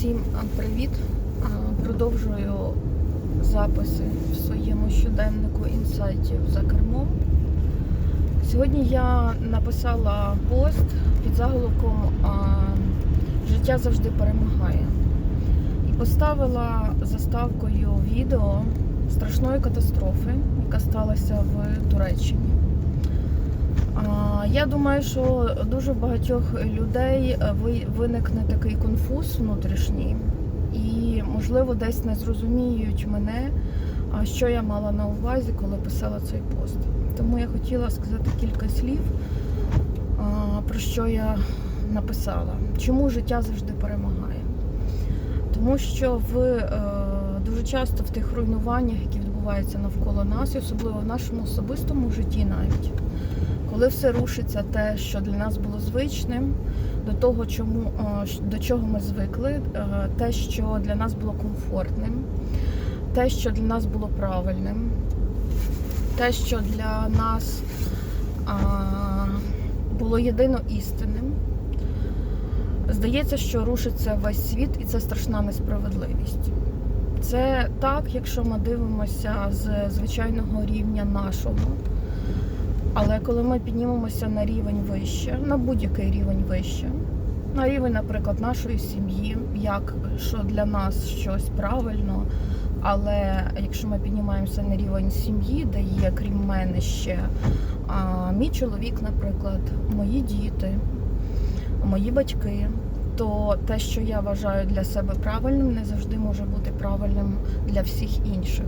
Всім привіт! Продовжую записи в своєму щоденнику інсайтів за кермом. Сьогодні я написала пост під заголовком Життя завжди перемагає. І поставила заставкою відео страшної катастрофи, яка сталася в Туреччині. Я думаю, що дуже багатьох людей е, ви- виникне такий конфуз внутрішній, і, можливо, десь не зрозуміють мене, що я мала на увазі, коли писала цей пост. Тому я хотіла сказати кілька слів, про що я написала. Чому життя завжди перемагає? Тому що в е, дуже часто в тих руйнуваннях, які відбуваються навколо нас, і особливо в нашому особистому житті навіть, коли все рушиться, те, що для нас було звичним, до того, чому, е, до чого ми звикли, е, те, що для нас було комфортним, те, що для нас було правильним, те, що для нас було єдино істинним. Здається, що рушиться весь світ, і це страшна несправедливість. Це так, якщо ми дивимося з звичайного рівня нашого. Але коли ми піднімемося на рівень вище, на будь-який рівень вище, на рівень, наприклад, нашої сім'ї, як що для нас щось правильно. Але якщо ми піднімаємося на рівень сім'ї, де є крім мене ще а, мій чоловік, наприклад, мої діти, мої батьки, то те, що я вважаю для себе правильним, не завжди може бути правильним для всіх інших.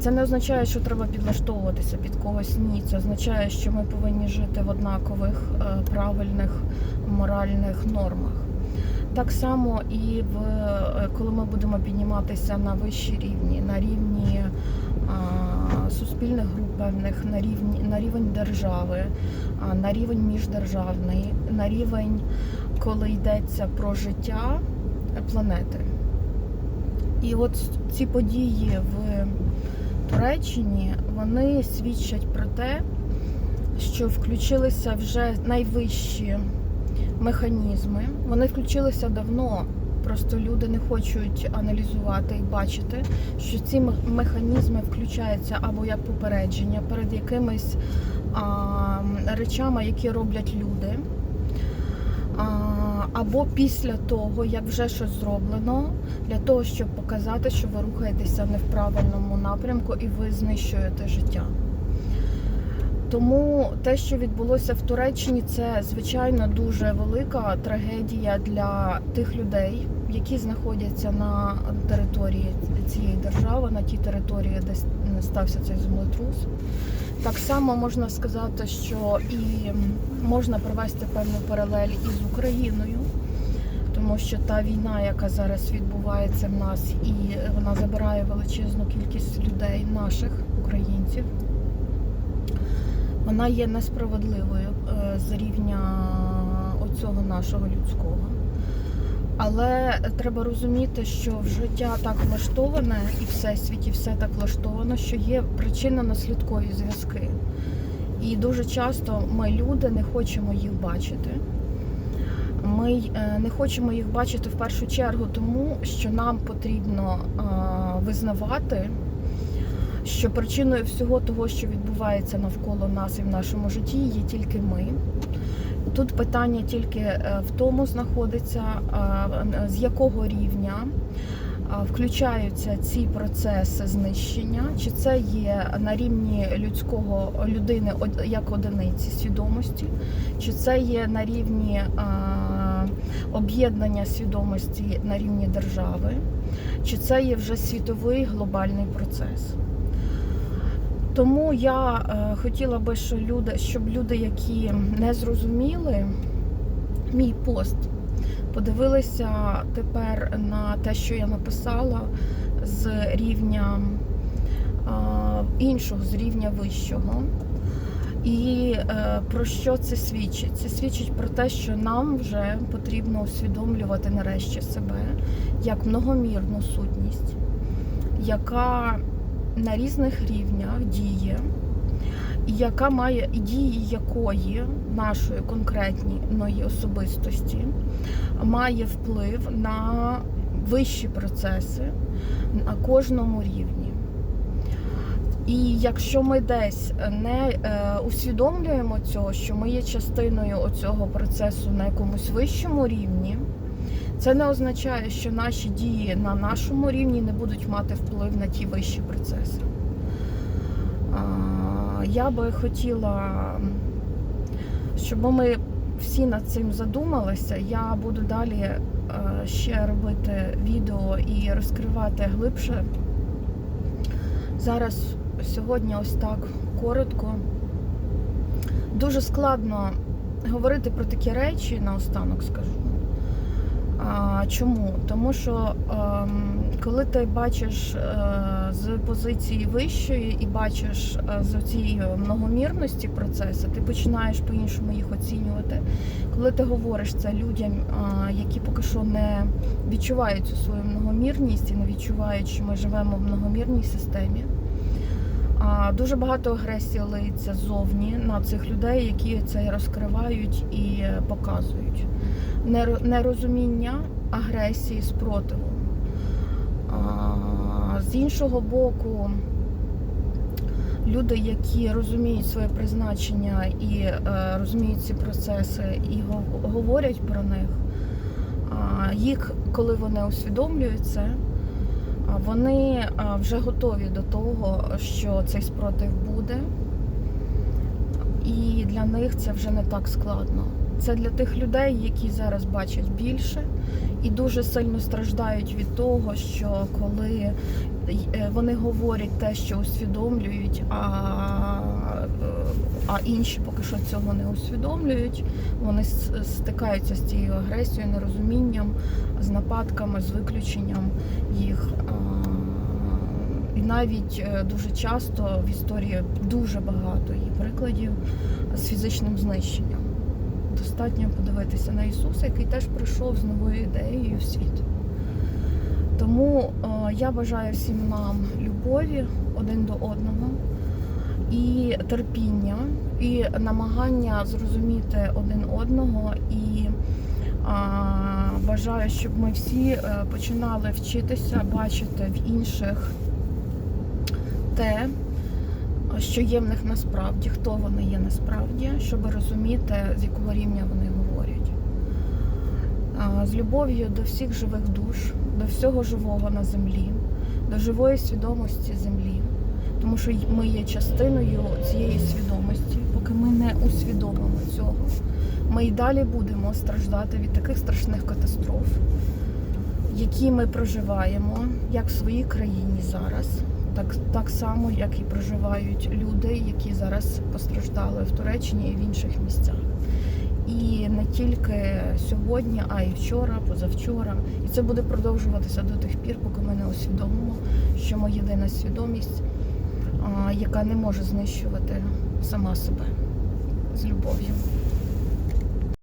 Це не означає, що треба підлаштовуватися під когось. Ні, це означає, що ми повинні жити в однакових е, правильних моральних нормах. Так само і в е, коли ми будемо підніматися на вищі рівні, на рівні а, суспільних груп певних, на рівні на рівень держави, а, на рівень міждержавний, на рівень, коли йдеться про життя планети. І от ці події в Туреччині вони свідчать про те, що включилися вже найвищі механізми. Вони включилися давно. Просто люди не хочуть аналізувати і бачити, що ці механізми включаються або як попередження перед якимись а, речами, які роблять люди. Або після того, як вже щось зроблено, для того, щоб показати, що ви рухаєтеся не в правильному напрямку і ви знищуєте життя. Тому те, що відбулося в Туреччині, це звичайно дуже велика трагедія для тих людей, які знаходяться на території цієї держави, на тій території, де стався цей землетрус. Так само можна сказати, що і можна провести певну паралель із Україною, тому що та війна, яка зараз відбувається в нас, і вона забирає величезну кількість людей, наших українців, вона є несправедливою е, з рівня оцього нашого людського. Але треба розуміти, що в життя так влаштоване і в всесвіті все так влаштовано, що є причинно-наслідкові зв'язки. І дуже часто ми, люди, не хочемо їх бачити. Ми е, не хочемо їх бачити в першу чергу, тому що нам потрібно е, визнавати, що причиною всього того, що відбувається навколо нас і в нашому житті, є тільки ми. Тут питання тільки е, в тому знаходиться, е, з якого рівня е, включаються ці процеси знищення, чи це є на рівні людського людини як одиниці свідомості, чи це є на рівні об'єднання свідомості на рівні держави, чи це є вже світовий глобальний процес. Тому я е, хотіла би, що люди, щоб люди, які не зрозуміли мій пост, подивилися тепер на те, що я написала з рівня іншого, з рівня вищого. І е, про що це свідчить? Це свідчить про те, що нам вже потрібно усвідомлювати нарешті себе як многомірну сутність, яка на різних рівнях діє яка має дії якої нашої конкретної особистості має вплив на вищі процеси на кожному рівні. І якщо ми десь не е, усвідомлюємо цього, що ми є частиною цього процесу на якомусь вищому рівні, це не означає, що наші дії на нашому рівні не будуть мати вплив на ті вищі процеси. Я би хотіла, щоб ми всі над цим задумалися. Я буду далі е, ще робити відео і розкривати глибше. Зараз сьогодні ось так коротко. Дуже складно говорити про такі речі, наостанок скажу. А, Чому? Тому що ем, коли ти бачиш е, з позиції вищої і бачиш е, з цієї многомірності процесу, ти починаєш по-іншому їх оцінювати. Коли ти говориш це людям, е, які поки що не відчувають цю свою многомірність і не відчувають, що ми живемо в многомірній системі. Дуже багато агресії лиється ззовні на цих людей, які це розкривають і показують. Неро- Нерозуміння агресії, спротиву. З іншого боку, люди, які розуміють своє призначення і е, розуміють ці процеси і говорять про них, їх, коли вони усвідомлюють це, Вони вже готові до того, що цей спротив буде, і для них це вже не так складно. Це для тих людей, які зараз бачать більше і дуже сильно страждають від того, що коли е, вони говорять те, що усвідомлюють, а, а інші поки що цього не усвідомлюють, вони стикаються з цією агресією, нерозумінням, з нападками, з виключенням їх. І навіть е, дуже часто в історії дуже багато є прикладів з фізичним знищенням. Достатньо подивитися на Ісуса, який теж прийшов з новою ідеєю в світ. Тому е, я бажаю всім нам любові один до одного і терпіння, і намагання зрозуміти один одного. І а, бажаю, щоб ми всі е, починали вчитися бачити в інших те, що є в них насправді, хто вони є насправді, щоб розуміти, з якого рівня вони говорять. З любов'ю до всіх живих душ, до всього живого на землі, до живої свідомості землі. Тому що ми є частиною цієї свідомості, поки ми не усвідомимо цього. Ми й далі будемо страждати від таких страшних катастроф, які ми проживаємо як в своїй країні зараз, так, так само, як і проживають люди, які зараз постраждали в Туреччині і в інших місцях. І не тільки сьогодні, а й вчора, позавчора. І це буде продовжуватися до тих пір, поки ми не усвідомимо, що ми єдина свідомість, яка не може знищувати сама себе з любов'ю.